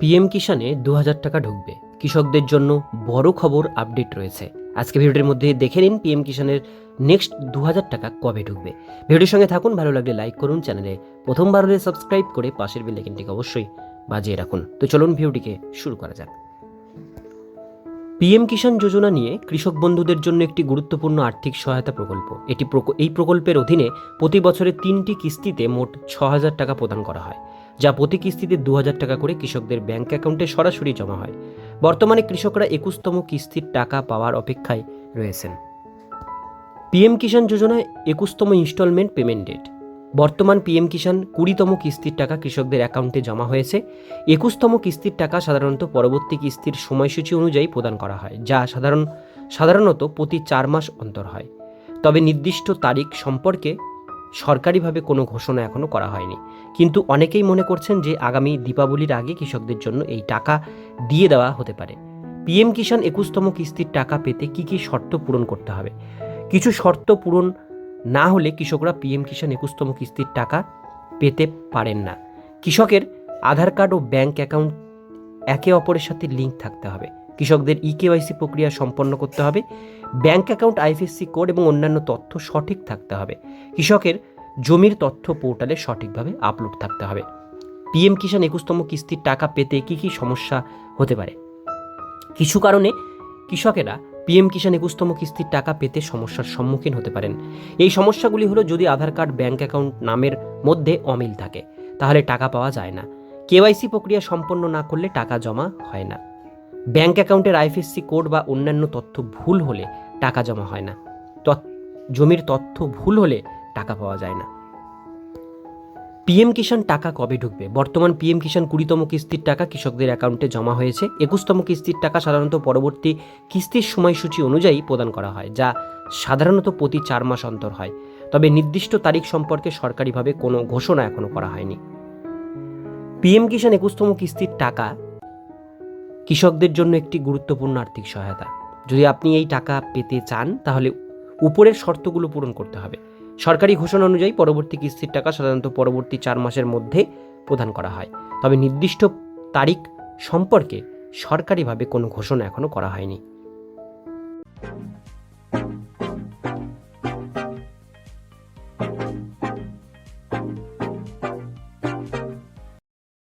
PM কিষানে দু হাজার টাকা ঢুকবে। কৃষকদের জন্য বড় খবর আপডেট রয়েছে। আজকে ভিডিওটির মধ্যে দেখে নিন পিএম কিষানের নেক্সট দু হাজার টাকা কবে ঢুকবে। ভিডিওর সঙ্গে থাকুন, ভালো লাগলে লাইক করুন, চ্যানেলে প্রথমবার হলে সাবস্ক্রাইব করে পাশের বেল আইকনটিকে অবশ্যই বাজিয়ে রাখুন। তো চলুন ভিডিওটিকে শুরু করা যাক। পিএম কিষাণ যোজনা নিয়ে কৃষক বন্ধুদের জন্য একটি গুরুত্বপূর্ণ আর্থিক সহায়তা প্রকল্প। এটি এই প্রকল্পের অধীনে প্রতি বছরে তিনটি কিস্তিতে মোট ছ হাজার টাকা প্রদান করা হয়। যা প্রতি কিস্তিতে দু হাজার টাকা করে কৃষকদের ব্যাংক অ্যাকাউন্টে সরাসরি জমা হয়। বর্তমানে কৃষকরা একুশতম কিস্তির টাকা পাওয়ার অপেক্ষায় রয়েছেন। পিএম কিষাণ যোজনায় একুশতম ইনস্টলমেন্ট পেমেন্ট ডেট। বর্তমান পিএম কিষাণ কুড়িতম কিস্তির টাকা কৃষকদের অ্যাকাউন্টে জমা হয়েছে। একুশতম কিস্তির টাকা সাধারণত পরবর্তী কিস্তির সময়সূচি অনুযায়ী প্রদান করা হয়, যা সাধারণ, সাধারণত প্রতি চার মাস অন্তর হয়। তবে নির্দিষ্ট তারিখ সম্পর্কে সরকারিভাবে কোনো ঘোষণা এখনও করা হয়নি। কিন্তু অনেকেই মনে করছেন যে আগামী দীপাবলির আগে কৃষকদের জন্য এই টাকা দিয়ে দেওয়া হতে পারে। পিএম কিষাণ একুশতম কিস্তির টাকা পেতে কি কি শর্ত পূরণ করতে হবে? কিছু শর্ত পূরণ না হলে কৃষকরা পিএম কিষাণ একুশতম কিস্তির টাকা পেতে পারেন না। কৃষকের আধার কার্ড ও ব্যাংক অ্যাকাউন্ট একে অপরের সাথে লিঙ্ক থাকতে হবে। কৃষকদের ই কেওয়াইসি প্রক্রিয়া সম্পন্ন করতে হবে, ব্যাংক অ্যাকাউন্ট আইএফএসসি কোড এবং অন্যান্য তথ্য সঠিক থাকতে হবে। কৃষকের জমির তথ্য পোর্টালে সঠিকভাবে আপলোড থাকতে হবে। পিএম কিষাণ একুশতম কিস্তির টাকা পেতে কি কি সমস্যা হতে পারে? কিছু কারণে কৃষকেরা পিএম কিষাণ একুশতম কিস্তির টাকা পেতে সমস্যার সম্মুখীন হতে পারেন। এই সমস্যাগুলি হলো যদি আধার কার্ড, ব্যাংক অ্যাকাউন্ট নামের মধ্যে অমিল থাকে, তাহলে টাকা পাওয়া যায় না। কেওয়াইসি প্রক্রিয়া সম্পন্ন না করলে টাকা জমা হয় না। ব্যাংক অ্যাকাউন্টের আইএফএসসি কোড বা অন্যান্য তথ্য ভুল হলে টাকা জমা হয় না। জমির তথ্য ভুল হলে টাকা পাওয়া যায় না। পিএম কিষাণ টাকা কবে ঢুকবে? বর্তমান পিএম কিষাণ কুড়িতম কিস্তির টাকা কৃষকদের অ্যাকাউন্টে জমা হয়েছে। একুশতম কিস্তির টাকা সাধারণত পরবর্তী কিস্তির সময়সূচি অনুযায়ী প্রদান করা হয়, যা সাধারণত প্রতি চার মাস অন্তর হয়। তবে নির্দিষ্ট তারিখ সম্পর্কে সরকারিভাবে কোনো ঘোষণা এখনও করা হয়নি। পিএম কিষাণ একুশতম কিস্তির টাকা কৃষকদের জন্য একটি গুরুত্বপূর্ণ আর্থিক সহায়তা। যদি আপনি এই টাকা পেতে চান, তাহলে উপরের শর্তগুলো পূরণ করতে হবে। সরকারি ঘোষণা অনুযায়ী পরবর্তী কিস্তির টাকা সাধারণত পরবর্তী চার মাসের মধ্যে প্রদান করা হয়। তবে নির্দিষ্ট তারিখ সম্পর্কে সরকারিভাবে কোনো ঘোষণা এখনও করা হয়নি।